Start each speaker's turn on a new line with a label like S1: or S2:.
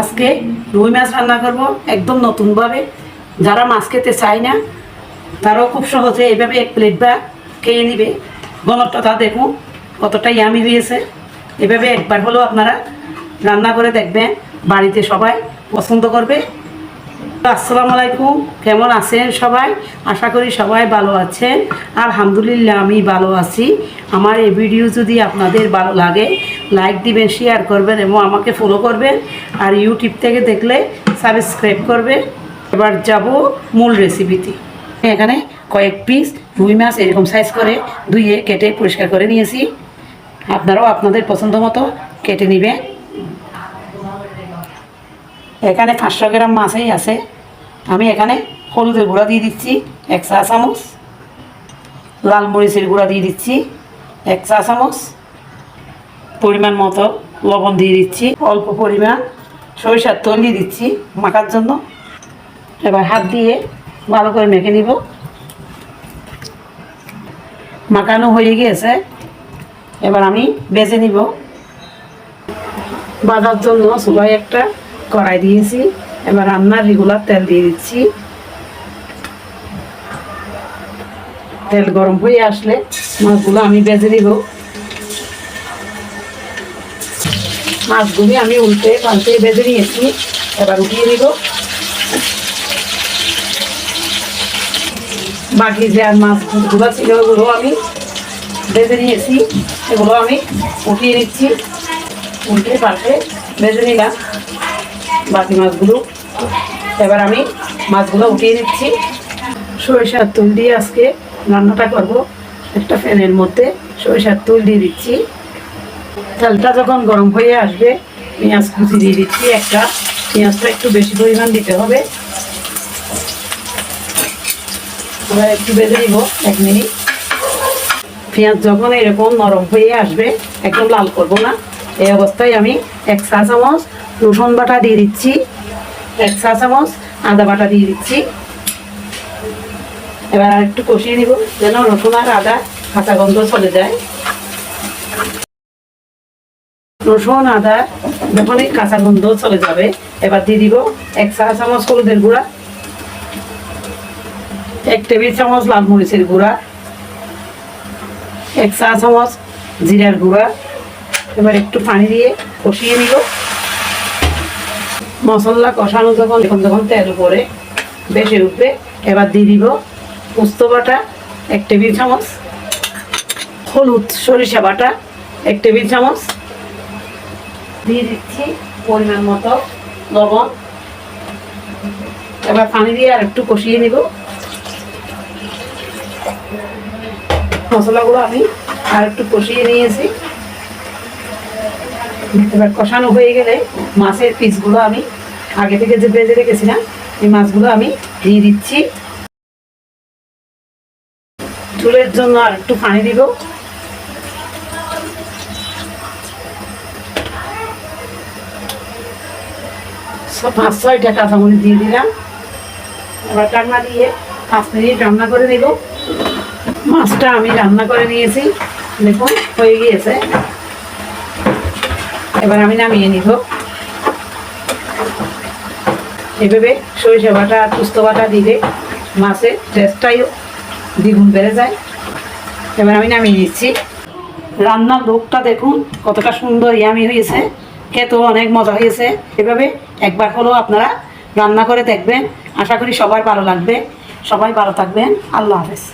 S1: আজকে রুই মাছ রান্না করব একদম নতুনভাবে। যারা মাছ খেতে চায় না, তারাও খুব সহজে এইভাবে এক প্লেট বা খেয়ে নিবে। তা দেখুন কতটাই ইয়ামি হয়েছে। এভাবে একবার হলেও আপনারা রান্না করে দেখবেন, বাড়িতে সবাই পছন্দ করবে। আসসালামু আলাইকুম। কেমন আছেন সবাই? আশা করি সবাই ভালো আছেন। আলহামদুলিল্লাহ, আমি ভালো আছি। আমার এই ভিডিও যদি আপনাদের ভালো লাগে, লাইক দিবেন শেয়ার করবেন এবং আমাকে ফলো করবেন। আর ইউটিউব থেকে দেখলে সাবস্ক্রাইব করবেন। এবার যাব মূল রেসিপিতে এখানে কয়েক পিস রুই মাছ এরকম সাইজ করে ধুয়ে কেটে পরিষ্কার করে নিয়েছি। আপনারাও আপনাদের পছন্দ মতো কেটে নেবেন। এখানে পাঁচশো গ্রাম মাছই আছে। আমি এখানে হলুদের গুঁড়া দিয়ে দিচ্ছি, এক চা চামচ। লাল মরিচের গুঁড়া দিয়ে দিচ্ছি, এক চা চামচ। পরিমাণ মতো লবণ দিয়ে দিচ্ছি, অল্প পরিমাণ সরিষার তেল দিয়ে দিচ্ছি মাখার জন্য। এবার হাত দিয়ে ভালো করে মেখে নিব। মাখানো হয়ে গিয়েছে। এবার আমি বেজে নিব। বাঁধার জন্য সবাই একটা কড়াই দিয়েছি। এবার রান্নার রেগুলার তেল দিয়ে দিচ্ছি। তেল গরম হয়ে আসলে মাছগুলো আমি বেজে দিব মাছগুলি আমি উল্টে পাল্টে বেজে নিয়েছি, এবার উঠিয়ে দিব বাকি যে আর মাছগুলো ছিল, ওগুলো আমি বেজে নিয়েছি, এগুলো আমি উঠিয়ে নিচ্ছি। উল্টে পাল্টে বেজে নিলাম। বাকি মাছগুলো। এবার আমি মাছগুলো উঠিয়ে দিচ্ছি সরিষার তুল দিয়ে আজকে রান্নাটা করব একটা ফ্যানের মধ্যে। সরিষার তুল দিয়ে দিচ্ছি। তেলটা যখন গরম হয়ে আসবে, পেঁয়াজ কুচি দিয়ে দিচ্ছি একটা। পেঁয়াজটা একটু বেশি পরিমাণ দিতে হবে। এবার একটু বেঁধে দিব, এক মিনিট। পেঁয়াজ যখন এরকম নরম হয়ে আসবে, একদম লাল করব না। এই অবস্থায় আমি এক চা চামচ রসুন বাটা দিয়ে দিচ্ছি। এক চা চামচ আদা বাটা দিয়ে দিচ্ছি। এবার আর একটু কষিয়ে নিব যেন রসুন আর আদা কাঁচা গন্ধ চলে যায়। রসুন, আদা যখন এই কাঁচা গন্ধ চলে যাবে, এবার দিয়ে দিব এক চা চামচ হলুদের গুঁড়া, এক টেবিল চামচ লাল মরিচের গুঁড়া, এক চা চামচ জিরার গুঁড়া এবার একটু পানি দিয়ে কষিয়ে নিব মশলা কষানো যখন যখন যখন তেল উপরে বেশি উঠবে, এবার দিয়ে দিব পোস্ত বাটা, এক টেবিল চামচ, হলুদ সরিষা বাটা, এক টেবিল চামচ। দিয়ে দিচ্ছি পরিমাণ মতো লবণ। এবার পানি দিয়ে আর একটু কষিয়ে নিব। মশলাগুলো আমি আর একটু কষিয়ে নিয়েছি। এবার কষানো হয়ে গেলে মাছের পিসগুলো আমি আগে থেকে যে বেজে রেখেছিলাম, এই মাছগুলো আমি দিয়ে দিচ্ছি। চুলের জন্য আর একটু পানি দিব। পাঁচ ছয়টা কাঁচামরিচ দিয়ে দিলাম। এবার টান্না দিয়ে পাঁচ মিনিট রান্না করে নিব। মাছটা আমি রান্না করে নিয়েছি। দেখুন, হয়ে গিয়েছে। এবার আমি নামিয়ে নিব। এভাবে সরিষা বাটা আর পুস্ত বাটা দিলে মাছের টেস্টটাই দ্বিগুণ বেড়ে যায়। এবার আমি নামিয়ে নিচ্ছি। রান্নার লোকটা দেখুন, কতটা সুন্দর ইয়ামি হয়েছে, খেতেও অনেক মজা হয়েছে। এভাবে একবার হলেও আপনারা রান্না করে দেখবেন। আশা করি সবার ভালো লাগবে। সবাই ভালো থাকবেন। আল্লাহ হাফেজ।